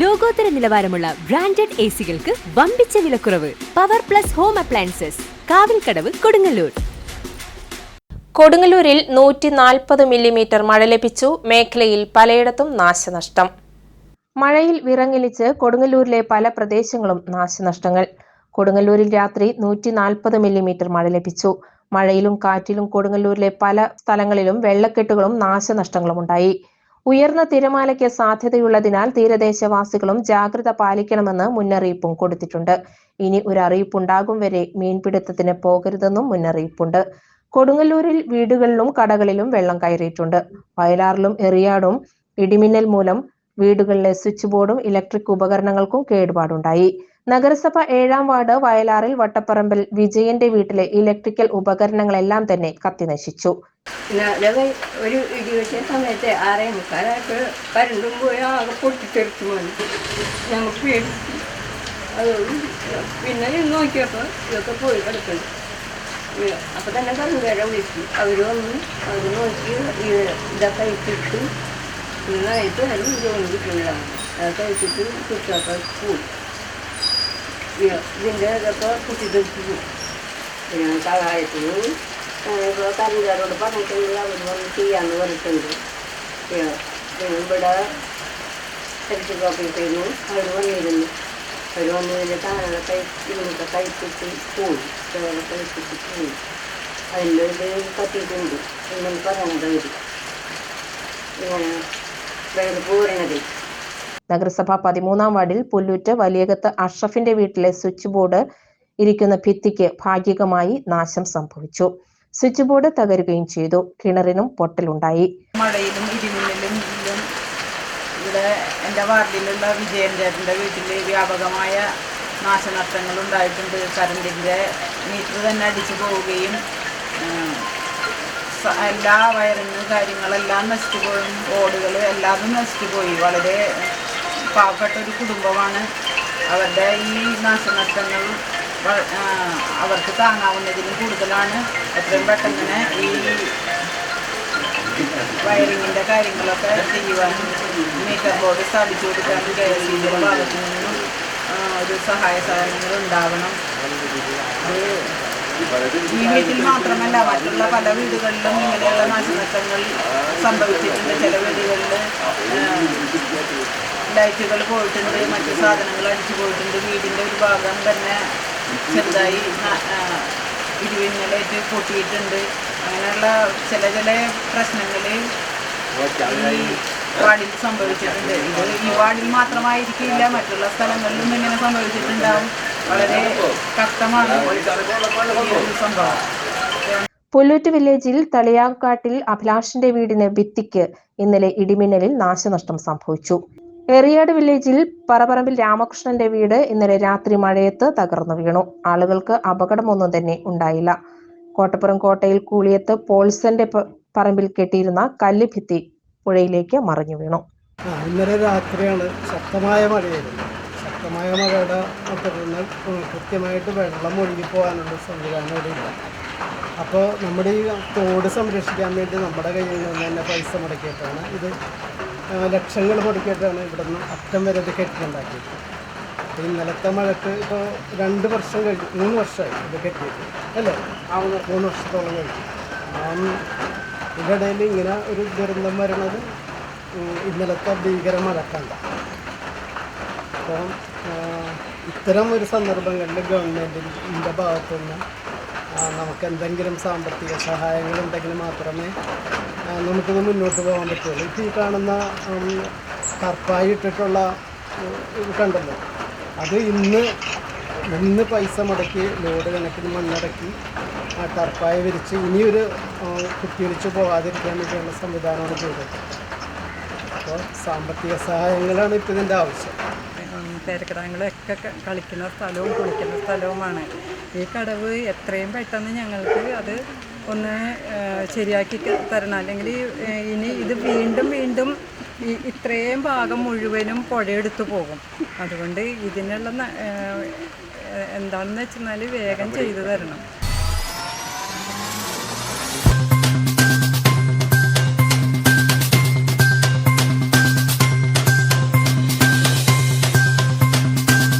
ലോകോത്തര നിലവാരമുള്ള branded A സികൾക്ക് വമ്പിച്ച വിലക്കുറവ്. Power plus home appliances Kavilkadavu Kodungallur. കൊടുങ്ങല്ലൂരിൽ നൂറ്റി നാൽപ്പത് മില്ലിമീറ്റർ മഴ ലഭിച്ചു. മേഖലയിൽ പലയിടത്തും നാശനഷ്ടം. മഴയിൽ വിറങ്ങലിച്ച് കൊടുങ്ങല്ലൂരിലെ പല പ്രദേശങ്ങളും നാശനഷ്ടങ്ങൾ. കൊടുങ്ങല്ലൂരിൽ രാത്രി നൂറ്റി നാൽപ്പത് മില്ലിമീറ്റർ മഴ ലഭിച്ചു. മഴയിലും കാറ്റിലും കൊടുങ്ങല്ലൂരിലെ പല സ്ഥലങ്ങളിലും വെള്ളക്കെട്ടുകളും നാശനഷ്ടങ്ങളും ഉണ്ടായി ഉയർന്ന തിരമാലയ്ക്ക് സാധ്യതയുള്ളതിനാൽ തീരദേശവാസികളും ജാഗ്രത പാലിക്കണമെന്ന് മുന്നറിയിപ്പും കൊടുത്തിട്ടുണ്ട്. ഇനി ഒരു അറിയിപ്പുണ്ടാകും വരെ മീൻപിടുത്തത്തിന് പോകരുതെന്നും മുന്നറിയിപ്പുണ്ട്. കൊടുങ്ങല്ലൂരിൽ വീടുകളിലും കടകളിലും വെള്ളം കയറിയിട്ടുണ്ട്. വയലാറിലും എറിയാടും ഇടിമിന്നൽ മൂലം വീടുകളിലെ സ്വിച്ച് ബോർഡും ഇലക്ട്രിക് ഉപകരണങ്ങൾക്കും കേടുപാടുണ്ടായി. നഗരസഭ ഏഴാം വാർഡ് വയലാറിൽ വട്ടപ്പറമ്പിൽ വിജയന്റെ വീട്ടിലെ ഇലക്ട്രിക്കൽ ഉപകരണങ്ങളെല്ലാം തന്നെ കത്തിനശിച്ചു. ഒരു ഇടി വെച്ച സമയത്ത് ആറേ മുക്കാലായിട്ട് കരണ്ടും പോയി ആകെ പൊട്ടിത്തെറിച്ചു വന്നു. ഞങ്ങൾക്ക് പേടി പിന്നെ നോക്കിയപ്പോൾ ഇതൊക്കെ പോയി കിടക്കുന്നു. അപ്പം തന്നെ കറുങ്കര വിളിച്ചു അവർ വന്നു അവർ നോക്കി ഇതൊക്കെ ഇട്ടിട്ട് നന്നായിട്ട് അതിന് ജോലി കിട്ടുന്നതാണ് അതൊക്കെ ഇട്ടിട്ട് പോയി. ഇതിന്റെ ഇതൊക്കെ കുത്തിത്തെറിച്ച് പോയി പിന്നെ സഹായത്തിന് ഇപ്പോൾ കരുകാരോട് പറഞ്ഞിട്ടുണ്ടെങ്കിൽ അവർ വന്ന് ചെയ്യാമെന്ന് പറഞ്ഞിട്ടുണ്ട് ഇവിടെ ഇലക്ട്രിക് ഓഫീസിൽ അവർ വന്നിരുന്നു അവർ വന്നതിന്റെ താഴെ കൈ ഇതിനൊക്കെ കഴിച്ചിട്ട് പോയി ചോറെ കഴിച്ചിട്ട് പോയി അതിന്റെ ഇത് പറ്റിയിട്ടുണ്ട് എന്നു പറയണത് അവർ ഇങ്ങനെ വേറെ പോരണത് നഗരസഭ പതിമൂന്നാം വാർഡിൽ പുല്ലൂറ്റ് വലിയകത്ത് അഷ്റഫിന്റെ വീട്ടിലെ സ്വിച്ച് ബോർഡ് ഇരിക്കുന്ന ഭിത്തിക്ക് ഭാഗികമായി നാശം സംഭവിച്ചു. സ്വിച്ച് ബോർഡ് തകരുകയും ചെയ്തു. കിണറിനും പൊട്ടലുണ്ടായി. മഴയിലും ഇടിമിന്നലും ഇവിടെ എന്റെ വാർഡിലുള്ള വിജയൻ വീട്ടിൽ വ്യാപകമായ നാശനഷ്ടങ്ങൾ ഉണ്ടായിട്ടുണ്ട്. കറണ്ടിന്റെ മീറ്റർ തന്നെ അടിച്ചു പോവുകയും എല്ലാ വയറിങ്ങും കാര്യങ്ങളെല്ലാം നശിച്ചു പോയും. ഓടുകൾ എല്ലാതും നശിച്ചു പോയി. വളരെ പാവപ്പെട്ട ഒരു കുടുംബമാണ്. അവരുടെ ഈ നാശനഷ്ടങ്ങൾ അവർക്ക് താങ്ങാവുന്നതിലും കൂടുതലാണ്. എത്രയും പെട്ടെന്ന് ഈ വയറിങ്ങിന്റെ കാര്യങ്ങളൊക്കെ ചെയ്യുവാനും മീറ്റർ ബോർഡ് സ്ഥാപിച്ചു കൊടുക്കാനും കെ എസ് സിയുടെ ഭാഗത്തു നിന്നും ഒരു സഹായ സഹകരണങ്ങൾ ഉണ്ടാവണം. അത് ഈ വീട്ടിൽ മാത്രമല്ല മറ്റുള്ള പല വീടുകളിലും ഇങ്ങനെയുള്ള നാശനഷ്ടങ്ങൾ സംഭവിച്ചിട്ടുണ്ട്. ചില വീടുകളിൽ ലൈറ്റുകൾ പോയിട്ടുണ്ട് മറ്റു സാധനങ്ങൾ അടിച്ചു പോയിട്ടുണ്ട്. വീടിന്റെ ഒരു ഭാഗം തന്നെ ചെറുതായി ഇടിമിന്നലേറ്റ് പൊട്ടിയിട്ടുണ്ട്. അങ്ങനെയുള്ള ചില ചില പ്രശ്നങ്ങൾ ഈ വാർഡിൽ സംഭവിച്ചിട്ടുണ്ട്. ഇത് ഈ വാർഡിൽ മാത്രമായിരിക്കില്ല മറ്റുള്ള സ്ഥലങ്ങളിലും ഇങ്ങനെ സംഭവിച്ചിട്ടുണ്ടാവും. വളരെ കഷ്ടമാണ് സംഭവം. പുല്ലൂറ്റ് വില്ലേജിൽ തളിയാക്കാട്ടിൽ അഭിലാഷിന്റെ വീടിന് ഭിത്തിക്ക് ഇന്നലെ ഇടിമിന്നലിൽ നാശനഷ്ടം സംഭവിച്ചു. എറിയാട് വില്ലേജിൽ പറപറമ്പിൽ രാമകൃഷ്ണന്റെ വീട് ഇന്നലെ രാത്രി മഴയത്ത് തകർന്നു വീണു. ആളുകൾക്ക് അപകടമൊന്നും തന്നെ ഉണ്ടായില്ല. കോട്ടപ്പുറം കോട്ടയിൽ കൂളിയത്ത് പോൾസന്റെ പറമ്പിൽ കെട്ടിയിരുന്ന കല്ല് ഭിത്തി പുഴയിലേക്ക് മറിഞ്ഞു വീണു. ഇന്നലെ രാത്രിയാണ് ശക്തമായ മഴയായിരുന്നു. ശക്തമായ മഴയുടെ തുടർന്ന് കൃത്യമായിട്ട് വെള്ളം ഒഴുകി പോകാനുള്ള സംവിധാനം ഇവിടെ ഇല്ല. അപ്പോൾ നമ്മുടെ ഈ തോട് സംരക്ഷിക്കാൻ വേണ്ടി നമ്മുടെ കയ്യിൽ നിന്ന് തന്നെ പൈസ മുടക്കിയിട്ടാണ് ഇത് ലക്ഷങ്ങൾ മുടക്കിയിട്ടാണ് ഇവിടുന്ന് അറ്റം വരെ ഇത് കെട്ടിയുണ്ടാക്കിയത് അപ്പോൾ ഇന്നലത്തെ മഴക്ക് ഇപ്പോൾ രണ്ട് വർഷം കഴിഞ്ഞു മൂന്ന് വർഷമായി ഇത് കെട്ടിയിട്ട് അല്ലേ? മൂന്ന് വർഷത്തോളം കഴിഞ്ഞു. ആ, ഇതിന്റെ ഇടയിൽ ഇങ്ങനെ ഒരു ദുരന്തം വരണത് ഇന്നലത്തെ ഭീകര മഴക്കണ്ട അപ്പം ഇത്തരം ഒരു സന്ദർഭങ്ങളിൽ ഗവൺമെന്റിന്റെ ഭാഗത്തുനിന്ന് ആ, നമുക്ക് എന്തെങ്കിലും സാമ്പത്തിക സഹായങ്ങൾ ഉണ്ടെങ്കിൽ മാത്രമേ ആ, നമുക്കിത് മുന്നോട്ട് പോകാൻ പറ്റുള്ളൂ. ഇപ്പം ഈ കാണുന്ന കർപ്പായി ഇട്ടിട്ടുള്ള ഇത് കണ്ടല്ലോ. അത് ഇന്ന് ഇന്ന് പൈസ മുടക്കി ലോഡ് കണക്കിന് മണ്ണടക്കി ആ ടർപ്പായ വിരിച്ച് ഇനിയൊരു കുത്തിയൊലിച്ച് പോകാതിരിക്കാൻ വേണ്ടിയുള്ള സംവിധാനമാണ് ചെയ്തത്. അപ്പോൾ സാമ്പത്തിക സഹായങ്ങളാണ് ഇപ്പോൾ ഇതിന്റെ ആവശ്യം. പേരക്കിടാങ്ങളൊക്കെ കളിക്കുന്ന സ്ഥലവും കുളിക്കുന്ന സ്ഥലവുമാണ്. ഈ കടവ് എത്രയും പെട്ടെന്ന് ഞങ്ങൾക്ക് അത് ഒന്ന് ശരിയാക്കി തരണം. അല്ലെങ്കിൽ ഇനി ഇത് വീണ്ടും വീണ്ടും ഇത്രയും ഭാഗം മുഴുവനും പുഴയെടുത്തു പോകും. അതുകൊണ്ട് ഇതിനുള്ള എന്താണെന്ന് വെച്ചെന്നാൽ വേഗം ചെയ്തു തരണം.